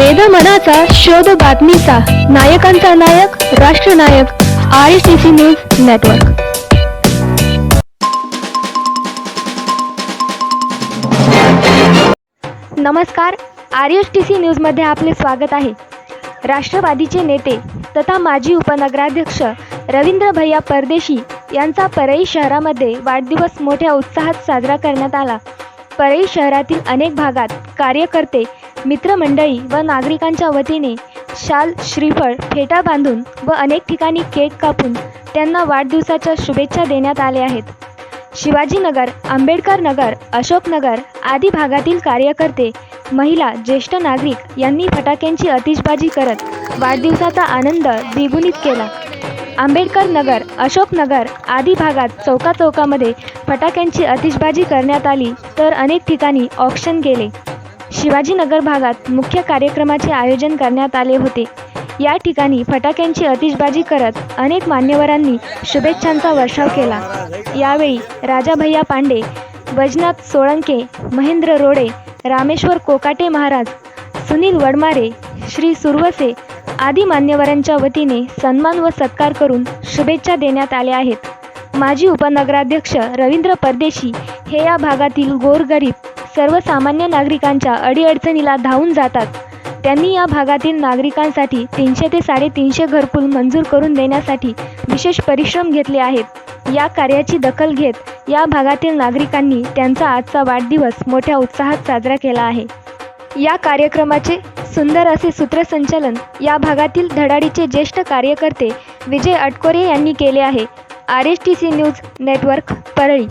वेद मनाचा शोध बातमीचा. नायकांचा नायक राष्ट्रनायक R S T C news network नमस्कार. आर एस टी सी न्यूजमध्ये आपले स्वागत आहे. राष्ट्रवादीचे नेते तथा माजी उपनगराध्यक्ष रवींद्र भैया परदेशी यांचा परळी शहरामध्ये वाढदिवस मोठ्या उत्साहात साजरा करण्यात आला. परळी शहरातील अनेक भागात कार्यकर्ते मित्रमंडळी व नागरिकांच्या वतीने शाल श्रीफळ फेटा बांधून व अनेक ठिकाणी केक कापून त्यांना वाढदिवसाच्या शुभेच्छा देण्यात आल्या आहेत. शिवाजीनगर आंबेडकर नगर अशोकनगर आदी भागातील कार्यकर्ते महिला ज्येष्ठ नागरिक यांनी फटाक्यांची अतिशबाजी करत वाढदिवसाचा आनंद द्विगुणित केला. आंबेडकर नगर अशोकनगर आदी भागात चौकाचौकामध्ये फटाक्यांची अतिशबाजी करण्यात आली तर अनेक ठिकाणी ऑक्शन गेले. शिवाजीनगर भागात मुख्य कार्यक्रमाचे आयोजन करण्यात आले होते. या ठिकाणी फटाक्यांची अतिशबाजी करत अनेक मान्यवरांनी शुभेच्छांचा वर्षाव केला. यावेळी राजाभैया पांडे वैजनाथ सोळंके महेंद्र रोडे रामेश्वर कोकाटे महाराज सुनील वडमारे श्री सुरवसे आदी मान्यवरांच्या वतीने सन्मान व सत्कार करून शुभेच्छा देण्यात आल्या आहेत. माजी उपनगराध्यक्ष रवींद्र परदेशी हे या भागातील गोरगरीब सर्वसामान्य नागरिकांच्या अडीअडचणीला धावून जातात. त्यांनी या भागातील नागरिकांसाठी तीनशे ते साडेतीनशे घरकुल मंजूर करून देण्यासाठी विशेष परिश्रम घेतले आहेत. या कार्याची दखल घेत या भागातील नागरिकांनी त्यांचा आजचा वाढदिवस मोठ्या उत्साहात साजरा केला आहे. या कार्यक्रमाचे सुंदर असे सूत्रसंचालन या भागातील धडाडीचे ज्येष्ठ कार्यकर्ते विजय अटकोरे यांनी केले आहे. R S T C news network Parli.